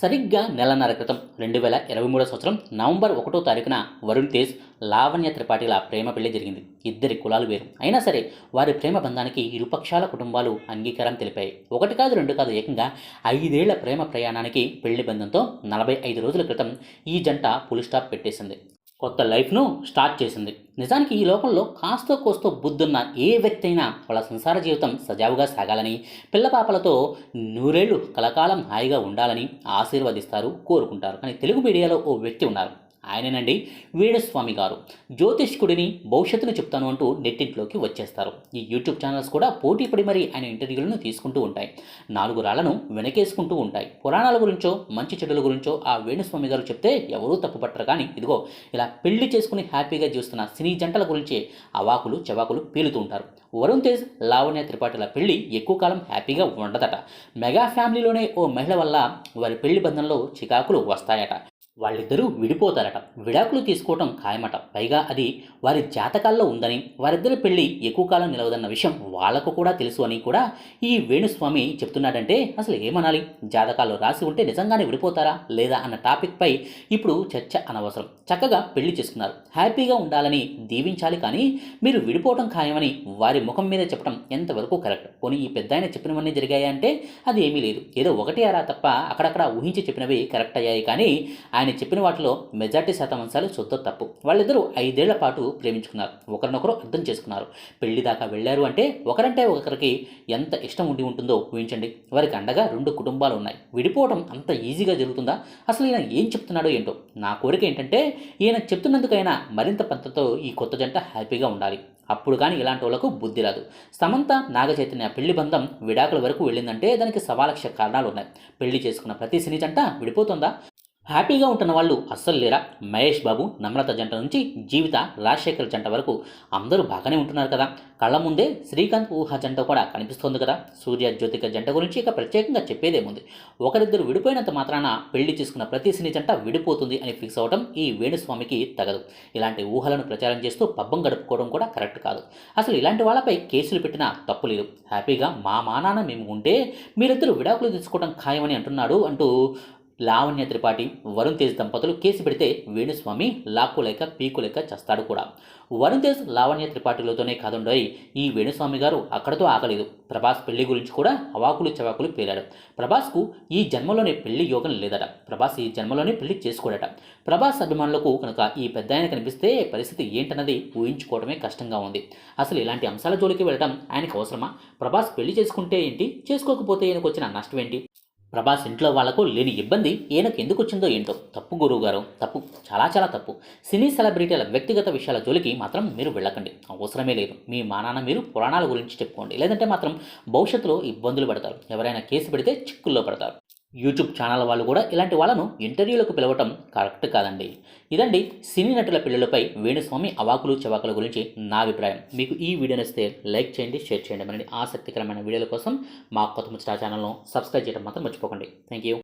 సరిగ్గా నెలన్నర క్రితం రెండు వేల ఇరవై మూడో సంవత్సరం నవంబర్ ఒకటో తారీఖున వరుణ్ తేజ్ లావణ్య త్రిపాఠిల ప్రేమ పెళ్ళి జరిగింది. ఇద్దరి కులాలు వేరు. అయినా సరే వారి ప్రేమ బంధానికి ఇరుపక్షాల కుటుంబాలు అంగీకారం తెలిపాయి. ఒకటి కాదు రెండు కాదు ఏకంగా ఐదేళ్ళ ప్రేమ ప్రయాణానికి పెళ్ళి బంధంతో నలభై ఐదు రోజుల క్రితం ఈ జంట పులి స్టాప్ పెట్టేసింది. కొత్త లైఫ్ను స్టార్ట్ చేసింది. నిజానికి ఈ లోకంలో కాస్తో కోస్తో బుద్ధున్న ఏ వ్యక్తి అయినా వాళ్ళ సంసార జీవితం సజావుగా సాగాలని పిల్లపాపలతో నూరేళ్ళు కలకాలం హాయిగా ఉండాలని ఆశీర్వదిస్తారు కోరుకుంటారు. కానీ తెలుగు మీడియాలో ఓ వ్యక్తి ఉన్నారు. ఆయనేనండి వేణుస్వామి గారు. జ్యోతిష్కుడిని భవిష్యత్తును చెప్తాను అంటూ నెట్టింట్లోకి వచ్చేస్తారు. ఈ యూట్యూబ్ ఛానల్స్ కూడా పోటీ పడి మరీ ఆయన ఇంటర్వ్యూలను తీసుకుంటూ ఉంటాయి. నాలుగు రాళ్ళను వెనకేసుకుంటూ ఉంటాయి. పురాణాల గురించో మంచి చెడుల గురించో ఆ వేణుస్వామి గారు చెప్తే ఎవరూ తప్పుపట్టరు. కానీ ఇదిగో ఇలా పెళ్ళి చేసుకుని హ్యాపీగా జీవిస్తున్న సినీ జంటల గురించి అవాకులు చవాకులు పేలుతూ ఉంటారు. వరుణ్ తేజ్ లావణ్య త్రిపాఠుల పెళ్ళి ఎక్కువ కాలం హ్యాపీగా ఉండదట. మెగా ఫ్యామిలీలోనే ఓ మహిళ వల్ల వారి పెళ్ళి బంధంలో చికాకులు వస్తాయట. వాళ్ళిద్దరూ విడిపోతారట. విడాకులు తీసుకోవటం ఖాయమట. పైగా అది వారి జాతకాల్లో ఉందని వారిద్దరి పెళ్ళి ఎక్కువ కాలం నిలవదన్న విషయం వాళ్ళకు కూడా తెలుసు అని కూడా ఈ వేణుస్వామి చెప్తున్నాడంటే అసలు ఏమనాలి? జాతకాల్లో రాసి ఉంటే నిజంగానే విడిపోతారా లేదా అన్న టాపిక్పై ఇప్పుడు చర్చ అనవసరం. చక్కగా పెళ్ళి చేసుకున్నారు. హ్యాపీగా ఉండాలని దీవించాలి కానీ మీరు విడిపోవటం ఖాయమని వారి ముఖం మీద చెప్పడం ఎంతవరకు కరెక్ట్? పోనీ ఈ పెద్ద ఆయన చెప్పినవన్నీ జరిగాయంటే అది ఏమీ లేదు. ఏదో ఒకటి అరా తప్ప అక్కడక్కడ ఊహించి చెప్పినవి కరెక్ట్ అయ్యాయి కానీ ఆయన చెప్పిన వాటిలో మెజార్టీ శాతం అంశాలు శుద్ధ తప్పు. వాళ్ళిద్దరూ ఐదేళ్ళ పాటు ప్రేమించుకున్నారు. ఒకరినొకరు అర్థం చేసుకున్నారు. పెళ్ళి దాకా వెళ్ళారు అంటే ఒకరంటే ఒకరికి ఎంత ఇష్టం ఉండి ఉంటుందో ఊహించండి. వారికి అండగా రెండు కుటుంబాలు ఉన్నాయి. విడిపోవడం అంత ఈజీగా జరుగుతుందా? అసలు ఈయన ఏం చెప్తున్నాడో ఏంటో? నా కోరిక ఏంటంటే ఈయన చెప్తున్నందుకైనా మరింత పంతతో ఈ కొత్త జంట హ్యాపీగా ఉండాలి. అప్పుడు కానీ ఇలాంటి వాళ్ళకు బుద్ధి రాదు. సమంత నాగ చైతన్య పెళ్ళి బంధం విడాకుల వరకు వెళ్ళిందంటే దానికి సవాలక్ష కారణాలు ఉన్నాయి పెళ్ళి చేసుకున్న ప్రతి సినీ జంట విడిపోతుందా? హ్యాపీగా ఉంటున్న వాళ్ళు అస్సలు లేరా? మహేష్ బాబు నమ్రత జంట నుంచి జీవిత రాజశేఖర్ జంట వరకు అందరూ బాగానే ఉంటున్నారు కదా. కళ్ళ ముందే శ్రీకాంత్ ఊహ జంట కూడా కనిపిస్తోంది కదా. సూర్య జ్యోతిక జంట గురించి ఇక ప్రత్యేకంగా చెప్పేదేముంది ఒకరిద్దరు విడిపోయినంత మాత్రాన పెళ్ళి చేసుకున్న ప్రతి సినీ జంట విడిపోతుంది అని ఫిక్స్ అవ్వడం ఈ వేణుస్వామికి తగదు. ఇలాంటి ఊహలను ప్రచారం చేస్తూ పబ్బం గడుపుకోవడం కూడా కరెక్ట్ కాదు. అసలు ఇలాంటి వాళ్ళపై కేసులు పెట్టినా తప్పు లేదు. హ్యాపీగా మా మానాన మేము ఉంటే మీరిద్దరు విడాకులు తీసుకోవడం ఖాయమని అంటున్నాడు అంటూ లావణ్య త్రిపాఠి వరుణ్ తేజ్ దంపతులు కేసు పెడితే వేణుస్వామి లాక్కులేక పీకులేక చస్తాడు కూడా. వరుణ్ తేజ్ లావణ్య త్రిపాఠిలతోనే కాదుండోయ్. ఈ వేణుస్వామి గారు అక్కడతో ఆగలేదు. ప్రభాస్ పెళ్ళి గురించి కూడా అవాకులు చవాకులు పేలాడు ప్రభాస్కు ఈ జన్మలోనే పెళ్ళి యోగం లేదట. ప్రభాస్ ఈ జన్మలోనే పెళ్ళి చేసుకోడట. ప్రభాస్ అభిమానులకు కనుక ఈ పెద్ద ఆయన కనిపిస్తే పరిస్థితి ఏంటన్నది ఊహించుకోవడమే కష్టంగా ఉంది. అసలు ఇలాంటి అంశాల జోలికి వెళ్ళడం ఆయనకు అవసరమా? ప్రభాస్ పెళ్ళి చేసుకుంటే ఏంటి? చేసుకోకపోతే ఆయనకు వచ్చిన నష్టం ఏంటి? ప్రభాస్ ఇంట్లో వాళ్ళకు లేని ఇబ్బంది ఈయనకు ఎందుకు వచ్చిందో ఏంటో. తప్పు గురువు గారు తప్పు చాలా చాలా తప్పు. సినీ సెలబ్రిటీల వ్యక్తిగత విషయాల జోలికి మాత్రం మీరు వెళ్ళకండి. అవసరమే లేదు. మీ మానాన్న మీరు పురాణాల గురించి చెప్పుకోండి. లేదంటే మాత్రం భవిష్యత్తులో ఇబ్బందులు పడతారు. ఎవరైనా కేసు పెడితే చిక్కుల్లో పడతారు. యూట్యూబ్ ఛానల్ వాళ్ళు కూడా ఇలాంటి వాళ్ళను ఇంటర్వ్యూలకు పిలవటం కరెక్ట్ కాదండి. ఇదండి సినీ నటుల పిల్లలపై వేణుస్వామి అవాకులు చవాకుల గురించి నా అభిప్రాయం. మీకు ఈ వీడియో నచ్చితే లైక్ చేయండి షేర్ చేయండి. మరి ఆసక్తికరమైన వీడియోల కోసం మా కొత్త ముచ్చట ఛానల్ను సబ్స్క్రైబ్ చేయడం మాత్రం మర్చిపోకండి. Thank you